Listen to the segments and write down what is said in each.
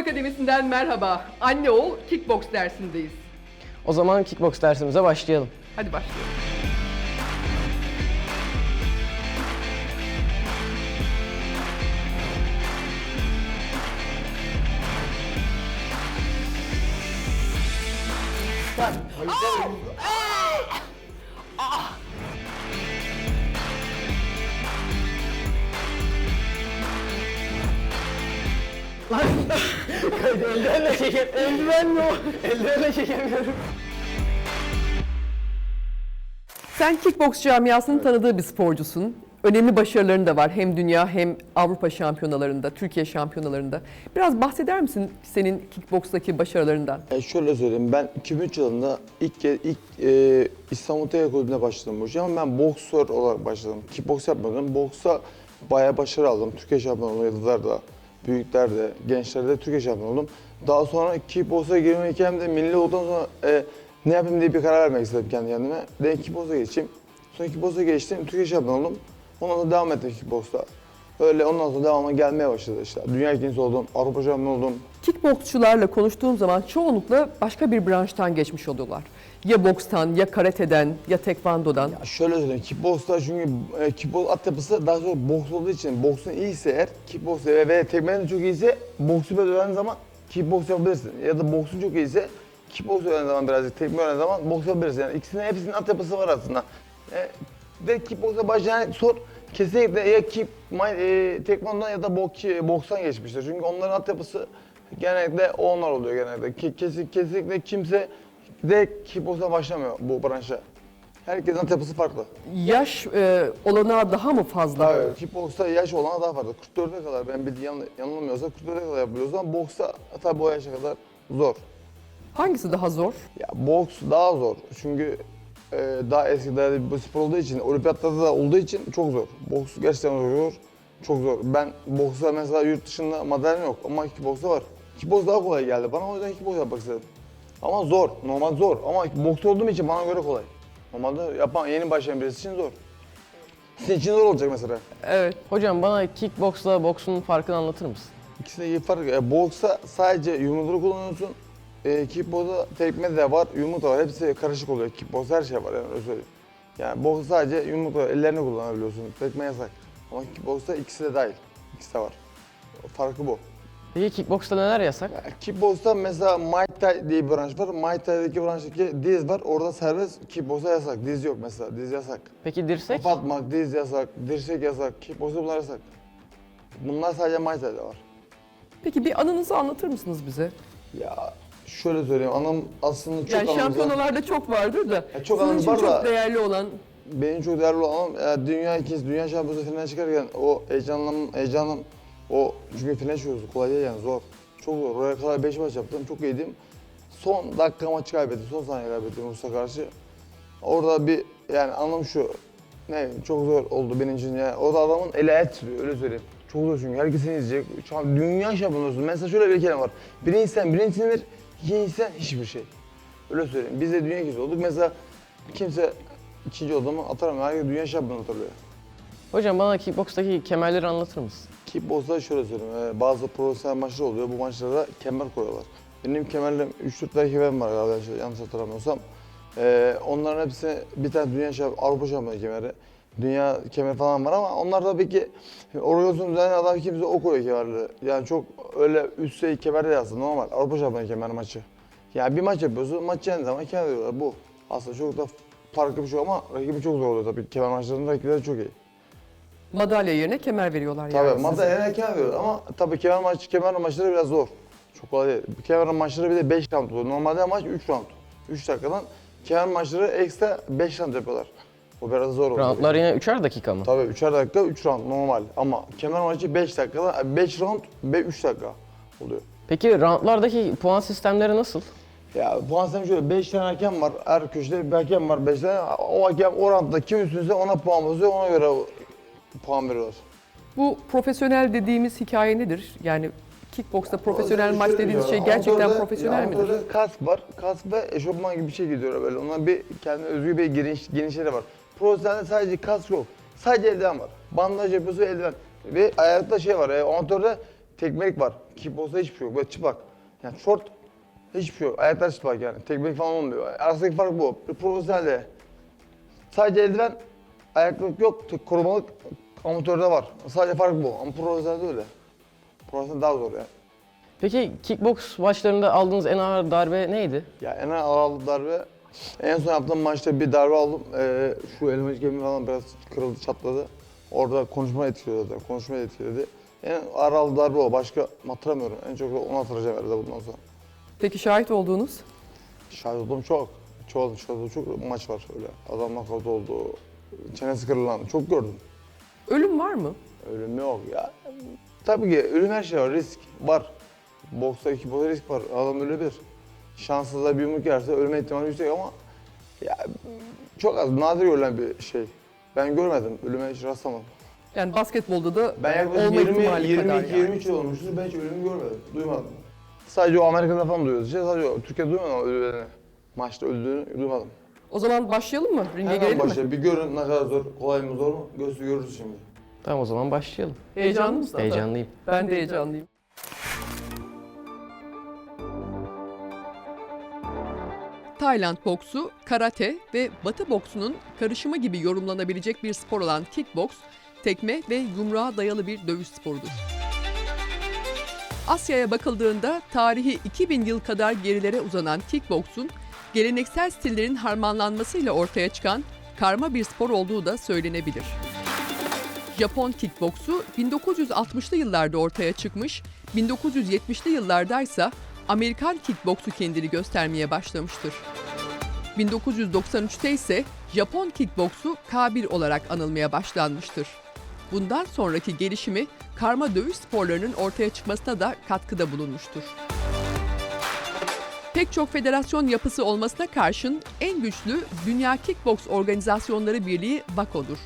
Akademisi'nden merhaba. Anne oğul kickbox dersindeyiz. O zaman kickbox dersimize başlayalım. Hadi başlayalım. Eldivenle çeker, eldivenle o. Eldivenle çekemiyorum. Sen kickbox camiasının tanıdığı bir sporcusun. Önemli başarıların da var. Hem dünya hem Avrupa şampiyonalarında, Türkiye şampiyonalarında. Biraz bahseder misin senin kickboxtaki başarılarından? E şöyle söyleyeyim, ben 2003 yılında ilk kez ilk e, İstanbul Tekrar Kulübü'ne başladım bu işe ama ben boksör olarak başladım. Kickboks yapmadım. Boksa bayağı başarı aldım. Türkiye şampiyonu oldum yıldızlarda, büyüklerde, gençlerde Türkiye şampiyonu oldum. Daha sonra kickboksa girme hikayem de milli olduktan sonra e, ne yapayım diye bir karar vermek istedim kendi kendime. Dedim kickboksa geçeyim. Sonra kickboksa geçtim, Türkiye şampiyonu oldum. Ondan sonra devam ettim kickboksta. Öyle ondan sonra devamı gelmeye başladı işte. Dünya ikincisi oldum, Avrupa şampiyonu oldum. Kickboksçularla konuştuğum zaman çoğunlukla başka bir branştan geçmiş oluyorlar. Ya bokstan, ya karateden, ya tekvandodan. Şöyle söyleyeyim, kickboxta çünkü e, kickbox altyapısı daha çok boks olduğu için boksun iyiyse eğer, kickbox ve, ve tekmenin çok iyiyse boksu böyle öğrendiğin zaman kickbox yapabilirsin. Ya da boksun çok iyiyse kickbox öğrendiğin zaman birazcık tekme öğrendiğin zaman boks yapabilirsin. Yani ikisinin hepsinin altyapısı var aslında. E, ve kickboksa başlayan sor kesinlikle ya kick, e, tekmandan ya da bok, bokstan geçmiştir. Çünkü onların altyapısı genellikle onlar oluyor genellikle. Kesin, kesinlikle kimse de kickboksa başlamıyor bu branşa. Herkesin altyapısı farklı. Yaş e, olanağı daha mı fazla? Tabii kickboksta yaş olana daha farklı. 44'e kadar ben bildiğim yan, yanılmıyorsa 44'e kadar yapıyoruz ama boksta tabii o yaşa kadar zor. Hangisi daha zor? Ya boks daha zor çünkü e, daha eski dayalı bir spor olduğu için, olimpiyatlarda da olduğu için çok zor. Boks gerçekten zor, çok zor. Ben boksta mesela yurt dışında madalyam yok ama kickboksta var. Kickboks daha kolay geldi bana o yüzden kickboks yapmak istedim. Ama zor, normal zor ama boks olduğum için bana göre kolay. Normalde yapan yeni başlayan birisi için zor. Sizin için zor olacak mesela. Evet. Hocam bana kickboxla boksun farkını anlatır mısın? İkisinde iyi fark. E, boksta sadece yumrukları kullanıyorsun. E, kickboksta tekme de var, yumruk da var. Hepsi karışık oluyor. Kickboksta her şey var yani öyle söyleyeyim. Yani boksta sadece yumruk var, ellerini kullanabiliyorsun. Tekme yasak. Ama kickboksta ikisi de dahil. İkisi de var. Farkı bu. Peki kickboxta neler yasak? Kickboksta mesela Muay Thai diye bir branş var. Muay Thai'deki branştaki diz var. Orada serbest. Kickboksta yasak. Diz yok mesela. Diz yasak. Peki dirsek? Kafa atmak, diz yasak, dirsek yasak. Kickboksta bunlar yasak. Bunlar sadece Muay Thai'de var. Peki bir anınızı anlatır mısınız bize? Ya şöyle söyleyeyim, anam aslında çok yani anımız var. şampiyonalarda çok vardır da. Ya çok sizin anımız için var çok da- değerli olan Benim çok değerli olan e, dünya ikincisi, dünya şampiyonu finale çıkarken o heyecanım, heyecanım o çünkü final çıkıyoruz kolay değil yani zor. Çok zor. Oraya kadar 5 maç yaptım, çok iyiydim. Son dakika maçı kaybettim, son saniye kaybettim Rus'a karşı. Orada bir yani anlam şu, ne çok zor oldu benim için ya. O da adamın eli ayet tutuyor, öyle söyleyeyim. Çok zor çünkü herkes seni izleyecek. Şu an dünya şampiyonusun. Mesela şöyle bir kelime var. Birinci sen birinci sinir, ikinci sen hiçbir şey. Öyle söyleyeyim. Biz de dünya ikincisi olduk. Mesela kimse ikinci olduğumu hatırlamıyor. Herkes dünya şampiyonu hatırlıyor. Hocam bana kickboxtaki kemerleri anlatır mısın? Kickbox'ta şöyle söyleyeyim. e, Bazı profesyonel maçlar oluyor. Bu maçlarda kemer koyuyorlar. Benim kemerlerim 3-4 tane var galiba yanlış- hatırlamıyorsam. E, onların hepsi bir tane dünya şamp Avrupa şampiyonu kemeri. Dünya kemeri falan var ama onlar da peki organizasyon düzenli adam kimse o koyuyor kemerleri. Yani çok öyle üst seviye kemer değil aslında normal. Avrupa şampiyonu kemer maçı. Yani bir maç yapıyorsun, maç yendiği zaman kemer veriyorlar bu. Aslında çok da farklı bir şey ama rakibi çok zor oluyor tabii. Kemer maçlarında rakipleri çok iyi. Madalya yerine kemer veriyorlar yani. Tabii size. masa yerine kemer veriyor ama tabii kemer maçı kemer maçları biraz zor. Çok kolay değil. Kemer maçları bir de 5 round oluyor. Normalde maç 3 round. 3 dakikadan kemer maçları ekstra 5 round yapıyorlar. O biraz zor oluyor. Roundlar yine üçer dakika mı? Tabii 3'er dakika 3 round normal ama kemer maçı 5 dakikadan 5 round ve 3 dakika oluyor. Peki roundlardaki puan sistemleri nasıl? Ya puan sistemi şöyle 5 tane hakem var. Her köşede bir hakem var 5 tane. O hakem o roundda kim üstünse ona puan basıyor ona göre puan veriyorlar. Bu profesyonel dediğimiz hikaye nedir? Yani kickboksta profesyonel maç dediğiniz şey gerçekten amatörde- profesyonel midir? amatörde kask var. Kask ve eşofman gibi bir şey giyiyorlar böyle. Onlar bir kendine özgü bir geniş, genişleri var. Profesyonelde sadece kask yok. Sadece eldiven var. Bandaj yapıyorsun eldiven. Ve ayakta şey var. E, amatörde tekmelik var. Kickboxta hiçbir şey yok. Böyle çıplak. Yani short hiçbir şey yok. Ayaklar çıplak yani. Tekmelik falan olmuyor. Arasındaki fark bu. Profesyonelde sadece eldiven, ayaklık yok. tek Korumalık amatörde var. Sadece fark bu. Ama profesyonelde öyle. Profesyonel daha zor yani. Peki kickbox maçlarında aldığınız en ağır darbe neydi? Ya en ağır darbe, en son yaptığım maçta bir darbe aldım. Ee, şu elime kemiği falan biraz kırıldı, çatladı. Orada konuşma etkiledi zaten, konuşma etkiledi. En ağır aldığım darbe o, başka hatırlamıyorum. En çok onu hatırlayacağım herhalde bundan sonra. Peki şahit olduğunuz? Şahit olduğum çok, çok, şahit olduğum çok maç var öyle. Adam nakavt oldu, çenesi kırılan, çok gördüm. Ölüm var mı? Ölüm yok ya. Tabii ki ölüm her şey var, risk var. Boksta iki boyutta risk var, adam ölebilir. Şanssızlığa bir yumruk yerse ölme ihtimali yüksek ama ya çok az, nadir görülen bir şey. Ben görmedim, ölüme hiç rastlamadım. Yani basketbolda da Ben yaklaşık olma 20, ihtimali kadar 22, yani. 23 yıl olmuştur, ben hiç ölümü görmedim, duymadım. Sadece o Amerika'da falan duyuyoruz. İşte sadece o, Türkiye'de duymadım ama ölülerini. Maçta öldüğünü duymadım. O zaman başlayalım mı? Ringe Hemen gelelim mi? başla, bir görün ne kadar zor, kolay mı zor mu? Göğsü görürüz şimdi. Tamam o zaman başlayalım. Heyecanlı mısın? Ata? Heyecanlıyım. Ben de heyecanlıyım. Tayland boksu, karate ve batı boksunun karışımı gibi yorumlanabilecek bir spor olan kickboks, tekme ve yumruğa dayalı bir dövüş sporudur. Asya'ya bakıldığında tarihi 2000 yıl kadar gerilere uzanan kickboksun, geleneksel stillerin harmanlanmasıyla ortaya çıkan karma bir spor olduğu da söylenebilir. Japon kickboksu 1960'lı yıllarda ortaya çıkmış, 1970'li yıllarda ise Amerikan kickboksu kendini göstermeye başlamıştır. 1993'te ise Japon kickboksu K1 olarak anılmaya başlanmıştır. Bundan sonraki gelişimi karma dövüş sporlarının ortaya çıkmasına da katkıda bulunmuştur. Pek çok federasyon yapısı olmasına karşın en güçlü Dünya Kickboks Organizasyonları Birliği WAKO'dur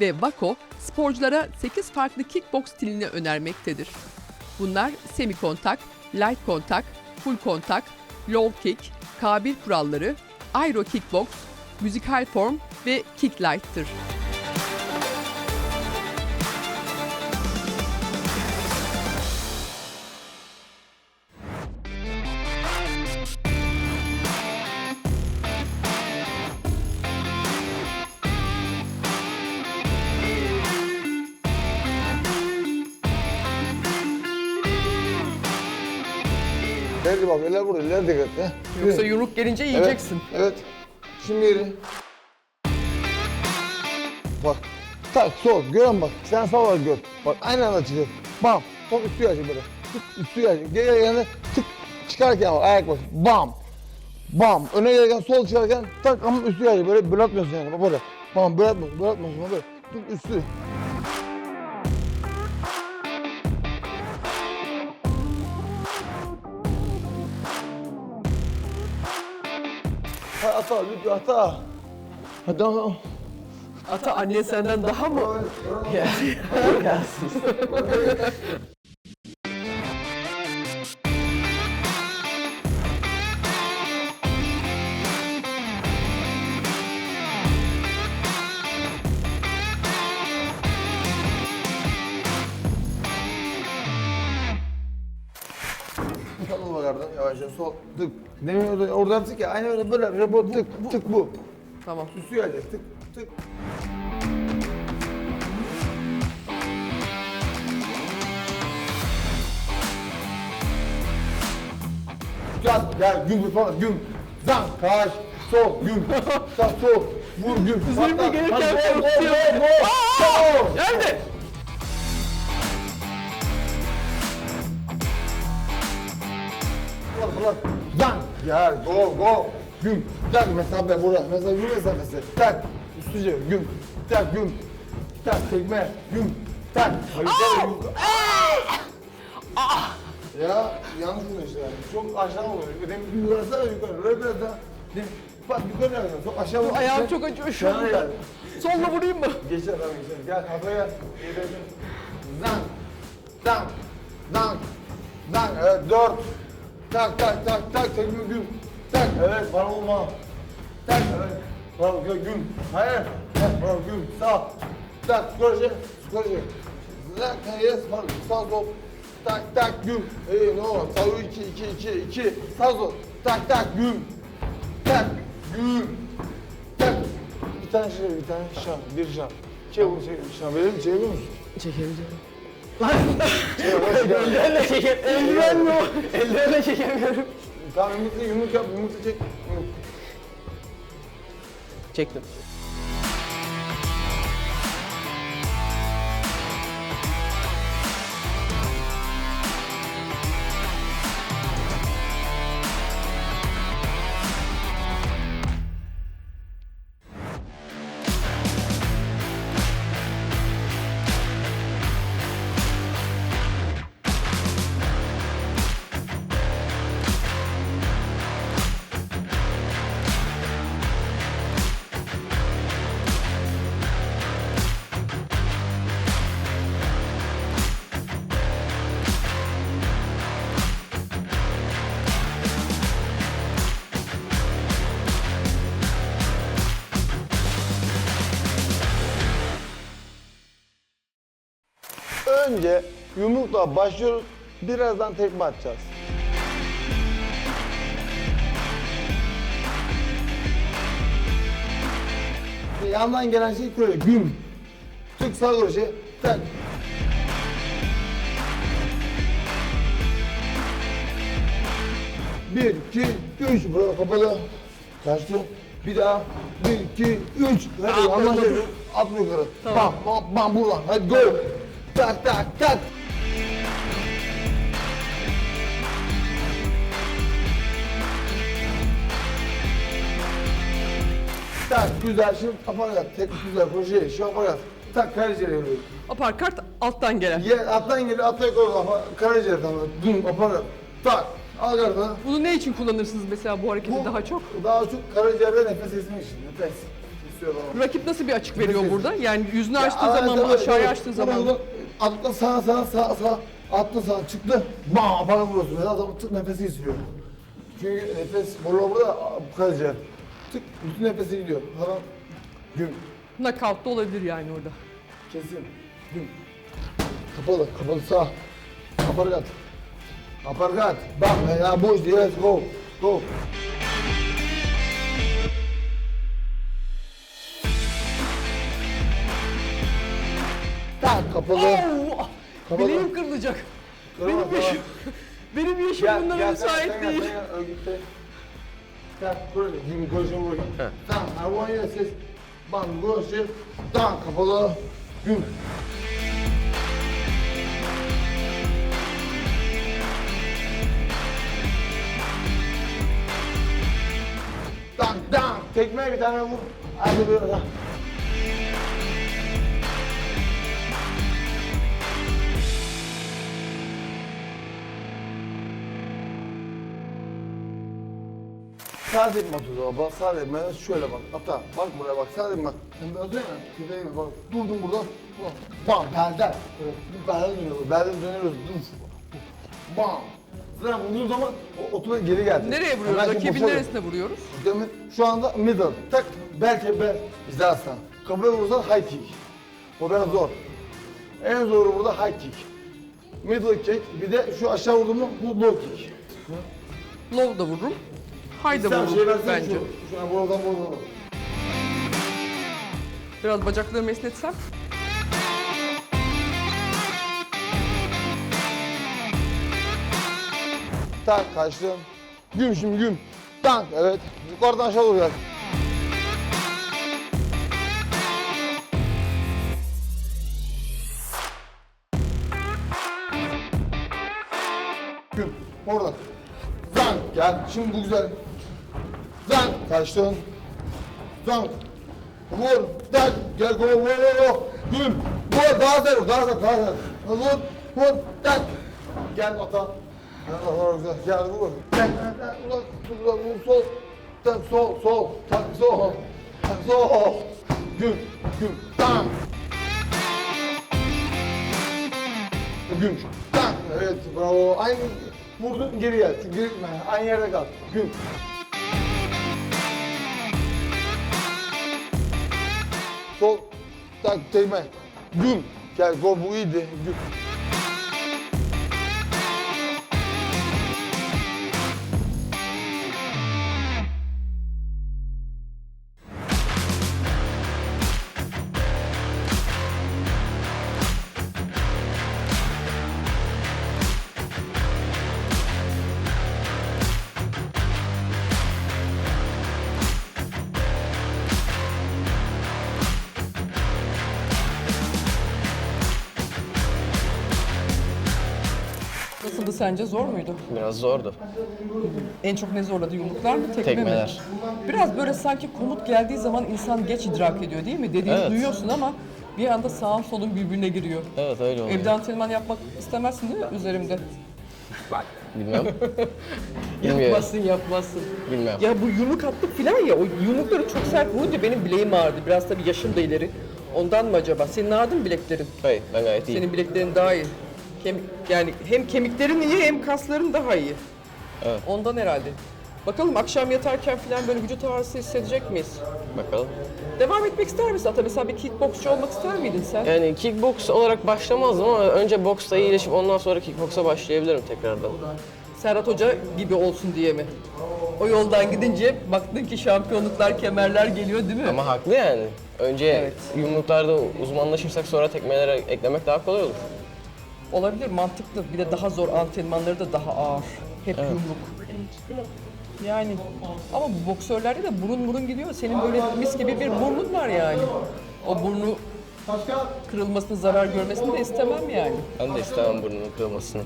ve WAKO sporculara 8 farklı kickbox stilini önermektedir. Bunlar semi kontak, light kontak, full kontak, low kick, K1 kuralları, aero kickbox, müzikal form ve kick light'tır. Eller burada, eller dikkat. Heh. Yoksa yumruk gelince yiyeceksin. Evet, evet. Şimdi geri. Bak, tak, sol, görün bak. Sen sağ olarak gör. Bak, aynı anda çıkıyor. Bam, top üstü gelecek böyle. Tık, üstü gelecek. Geri gelene tık, çıkarken bak, ayak bak. Bam, bam. Öne gelirken sol çıkarken tak ama üstü gelecek. Böyle böyle atmıyorsun yani. Bak böyle. Bam, böyle atmıyorsun, böyle atmıyorsun. Böyle. Tık, üstü. Ata, lütfen ata. Hadi ama. Ata anne senden daha mı? Sol bakardım yavaşça sol tık. Demin orada, oradan tık ya aynı öyle böyle böyle bu, tık tık bu. Tamam. Üstü gelecek tık tık. Gel gel güm falan güm. Zan kaç sol güm. Sağ sol vur güm. Üzerime gelirken Hadi, gol, gol, gol, gol. Nerede? Bunlar bunlar. Gel go go. Güm. Tak mesafe burada. Mesafe bu mesafesi. Tak. Üstüce güm. Tak güm. Tak tekme. Güm. Tak. Yukarı yukarı. Ya yanlış bunu işte yani. Çok aşağı oluyor. Demin yukarısı da yukarı. Böyle biraz daha. Demin- Bak yukarı ne kadar? Çok aşağı oluyor. Ayağım çok acıyor şu anda. gel. Solla vurayım mı? Geçer abi geçer. Gel kafaya. Gel. Zang. Zang. Zang. Zang. Evet dört. Tak tak tak tak tekme güm. Tak. Evet bana olma. Tak. Evet. Bravo güm. güm. Hayır. Tak bravo güm. Sağ. Tak. Skoraje. Skoraje. Zang. Hayır. Sağ sol. Tak tak güm. Hey no. Sağ 2 2 2 2. Sağ sol. Tak tak güm. Tak güm. Tak. Bir tane şey, bir tane şan, bir şan. Çek bunu çek. Şan verir mi? Çekebiliyor musun? Çekebilirim. Eldivenle çekem. Eldiven mi o? Eldivenle çekemiyorum. Tamam yumurta yumruk yap, yumurta çek. Yumruk. Çektim. Önce yumrukla başlıyoruz. Birazdan tekme atacağız. Yandan gelen şey böyle güm. Tık şey. Tak. Bir, iki, üç. Burada kapalı. Kaçtı. Bir daha. Bir, iki, üç. Hadi yandan geliyor. Atma yukarı. Bam, bam, bam buradan. Hadi go. Tak, tak, tak. Tak, güzel. Şimdi aparkat. Tek güzel. Proje. Şu aparkat. Tak, karaciğere geliyor. Aparkat alttan gelen. Ye, alttan geliyor, atla yukarı. Apa, karaciğer tamam. Dum, aparkat. Tak. Al kartını. Bunu ne için kullanırsınız mesela bu hareketi Bu- daha çok? Daha çok karaciğerde nefes esmek için. Nefes. İstiyorum ama. Rakip nasıl bir açık veriyor Nefes. burada? Yani yüzünü açtığı Ya, zaman mı, tabii, aşağıya açtığı zaman mı? Atla sağa sağa sağa sağa. Atla sağa çıktı. Bam falan vuruyorsun. Mesela adam tık nefesi istiyor. Çünkü nefes burada burada bu karaciğer. Tık bütün nefesi gidiyor. Falan. Güm. Knockout da olabilir yani orada. Kesin. Güm. Kapalı. Kapalı sağ. Aparkat. Aparkat. Bak ya boş. Let's go. Go. Tak kapalı. Oo! Kapalı. Bileğim kırılacak. Kırma, Benim yaşım, benim yaşım Gel, bunlara gel, müsait gel, değil. sen gel, örgütte. Gel, böyle, yürü, koşun buraya. Tamam, Erdoğan ses. Bam, koşun. Tamam, kapalı. Yürü. Dan, dan. Tekmeye bir tane vur. Hadi böyle. Sağ tepme atıyor baba. Sağ tepme şöyle bak. Ata bak buraya bak. Sağ tepme. Sen böyle değil mi? Değil mi? Bak durdum burada. Bak. Bam belden. Evet, belden dönüyoruz. Belden dönüyoruz. Dur. Bam. Sıra vurduğun zaman o otomatik geri geldi. Nereye vuruyoruz? Belki Rakibin neresine vuruyoruz? Demin şu anda middle. Tak. Belki ben. Hizasına. Kafaya vurursan high kick. O biraz zor. En zoru burada high kick. Middle kick. Bir de şu aşağı vurdum mu bu low kick. Low da vururum. Da Sen şey bence. Şu, şu an buradan buradan. Biraz bacaklarımı esnetsem. Tak kaçtım. Güm şimdi güm. Tank evet. Yukarıdan aşağı doğru gel. Güm. Oradan. Zank gel. Şimdi bu güzel. Zank kaçtın. Zank. Vur. Tak. Gel go vur vur vur. Güm. Vur daha sert daha sert daha sert. Vur. Vur. Tak. Gel ata. Gel güzel. Gel vur. Vur. Vur. Vur. Sol. Tak sol sol. Tak sol. Tak sol. Güm. Güm. Tam. Güm. Tak. Evet bravo. Aynı vurdun geri gel. Geri gitme. Aynı yerde kal. Güm. Sol. Tak tekme. Güm. Gel gol bu iyiydi. Güm. Sence? Zor muydu? Biraz zordu. En çok ne zorladı? Yumruklar mı, tekme Tekmeler. mi? Biraz böyle sanki komut geldiği zaman insan geç idrak ediyor değil mi? Dediğini Evet. duyuyorsun ama bir anda sağın solun birbirine giriyor. Evet öyle oldu. Evde antrenman yapmak istemezsin değil mi üzerimde? Bilmem. Bilmiyorum. Yapmazsın yapmazsın. Bilmem. Ya bu yumruk attık falan ya o yumrukları çok sert vurunca benim bileğim ağrıdı. Biraz tabii yaşım da ileri. Ondan mı acaba? Senin ağrıdı mı bileklerin? Hayır ben gayet iyiyim. Senin bileklerin daha iyi. Kemik, yani hem kemiklerin iyi hem kasların daha iyi. Evet. Ondan herhalde. Bakalım akşam yatarken falan böyle vücut ağrısı hissedecek miyiz? Bakalım. Devam etmek ister misin? Hatta mesela bir kickboksçu olmak ister miydin sen? Yani kickbox olarak başlamazdım ama önce boksta iyileşip ondan sonra kickboksa başlayabilirim tekrardan. Serhat Hoca gibi olsun diye mi? O yoldan gidince baktın ki şampiyonluklar, kemerler geliyor değil mi? Ama haklı yani. Önce Evet. yumruklarda uzmanlaşırsak sonra tekmelere eklemek daha kolay olur. Olabilir, mantıklı. Bir de daha zor antrenmanları da daha ağır. Hep yumruk. Yani ama bu boksörlerde de burun burun gidiyor. Senin böyle mis gibi bir burnun var yani. O burnu kırılmasını, zarar görmesini de istemem yani. Ben de istemem burnunun kırılmasını.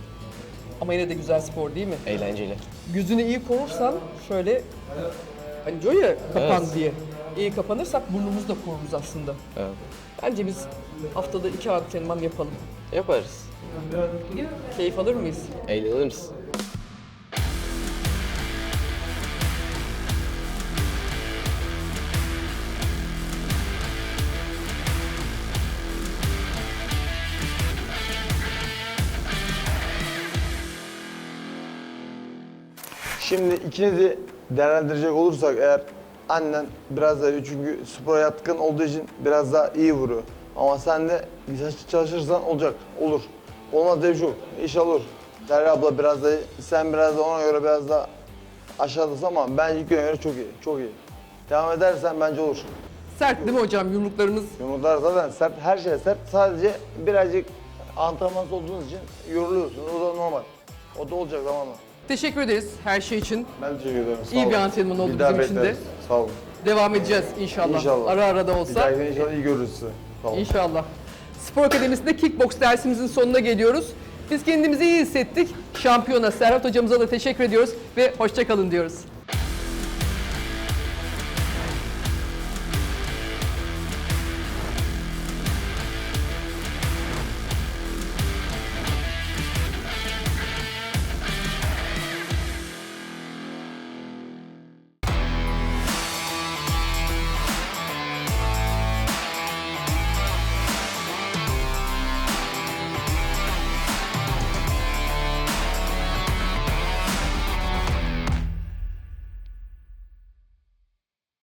Ama yine de güzel spor değil mi? Eğlenceli. Gözünü iyi korursan şöyle hani diyor ya kapan Evet. diye. İyi kapanırsak burnumuzu da koruruz aslında. Evet. Bence biz haftada iki antrenman yapalım. Yaparız. Keyif alır mıyız? Eğleniriz. Şimdi ikinizi değerlendirecek olursak eğer annen biraz iyi çünkü spora yatkın olduğu için biraz daha iyi vuruyor. Ama sen de çalışırsan olacak, olur. Olmaz diye bir şey yok. İnşallah olur. Derya abla biraz da sen biraz da ona göre biraz daha aşağıdasın ama bence ilk güne göre çok iyi, çok iyi. Devam edersen bence olur. Sert değil mi hocam yumruklarınız? Yumruklar zaten sert, her şey sert. Sadece birazcık antrenmansız olduğunuz için yoruluyorsunuz. O da normal. O da olacak zamanla. Teşekkür ederiz her şey için. Ben teşekkür ederim. Sağ İyi bir olun. antrenman oldu Bir daha bizim için de. bekleriz. Sağ olun. Devam edeceğiz inşallah. İnşallah. Ara ara da Bir olsa. dahakine inşallah iyi görürüz sizi. Sağ olun. İnşallah. Spor Akademisi'nde kickbox dersimizin sonuna geliyoruz. Biz kendimizi iyi hissettik. Şampiyona Serhat hocamıza da teşekkür ediyoruz ve hoşça kalın diyoruz.